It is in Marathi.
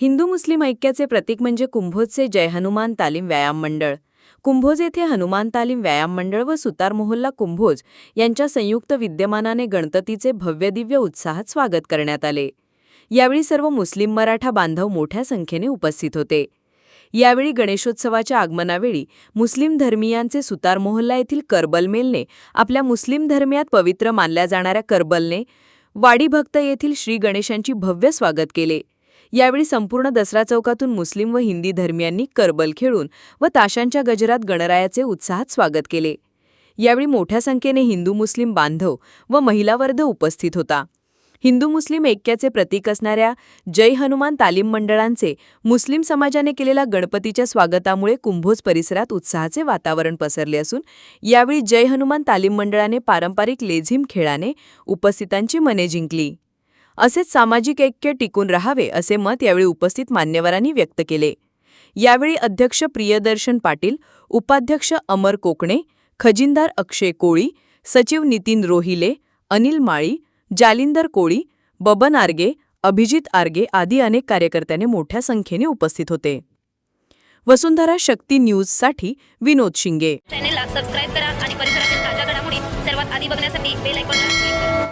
हिंदू मुस्लिम ऐक्याचे प्रतीक म्हणजे कुंभोजचे जय हनुमान तालीम व्यायाम मंडळ. कुंभोज येथे हनुमान तालीम व्यायाम मंडळ व सुतार मोहल्ला कुंभोज यांच्या संयुक्त विद्यमानाने गणपतीचे भव्यदिव्य उत्साहात स्वागत करण्यात आले. यावेळी सर्व मुस्लिम मराठा बांधव मोठ्या संख्येने उपस्थित होते. यावेळी गणेशोत्सवाच्या आगमनावेळी मुस्लिम धर्मीयांचे सुतार मोहल्ला येथील करबल मेलने आपल्या मुस्लिम धर्मियात पवित्र मानल्या जाणाऱ्या करबलने वाडी भक्त येथील श्री गणेशांची भव्य स्वागत केले. यावेळी संपूर्ण दसरा चौकातून मुस्लिम व हिंदी धर्मियांनी करबल खेळून व ताशांच्या गजरात गणरायाचे उत्साहात स्वागत केले. यावेळी मोठ्या संख्येने हिंदू मुस्लिम बांधव व महिलावर्ध उपस्थित होता. हिंदू मुस्लिम ऐक्याचे प्रतीक असणाऱ्या जय हनुमान तालीम मंडळांचे मुस्लिम समाजाने केलेल्या गणपतीच्या स्वागतामुळे कुंभोज परिसरात उत्साहाचे वातावरण पसरले असून यावेळी जय हनुमान तालीम मंडळाने पारंपरिक लेझिम खेळाने उपस्थितांची मने जिंकली. असेच सामाजिक ऐक्य टिकून राहावे असे मत यावेळी उपस्थित मान्यवरांनी व्यक्त केले. यावेळी अध्यक्ष प्रियदर्शन पाटील उपाध्यक्ष अमर कोकणे खजिनदार अक्षय कोळी सचिव नितीन रोहिले अनिल माळी जालिंदर कोळी बबन आर्गे अभिजित आर्गे आदी अनेक कार्यकर्त्याने मोठ्या संख्येने उपस्थित होते. वसुंधरा शक्ती न्यूजसाठी विनोद शिंगे. चॅनेलला सबस्क्राईब करा आणि परिसरातील ताज्या घडामोडी सर्वात आधी बघण्यासाठी बेल आयकॉनला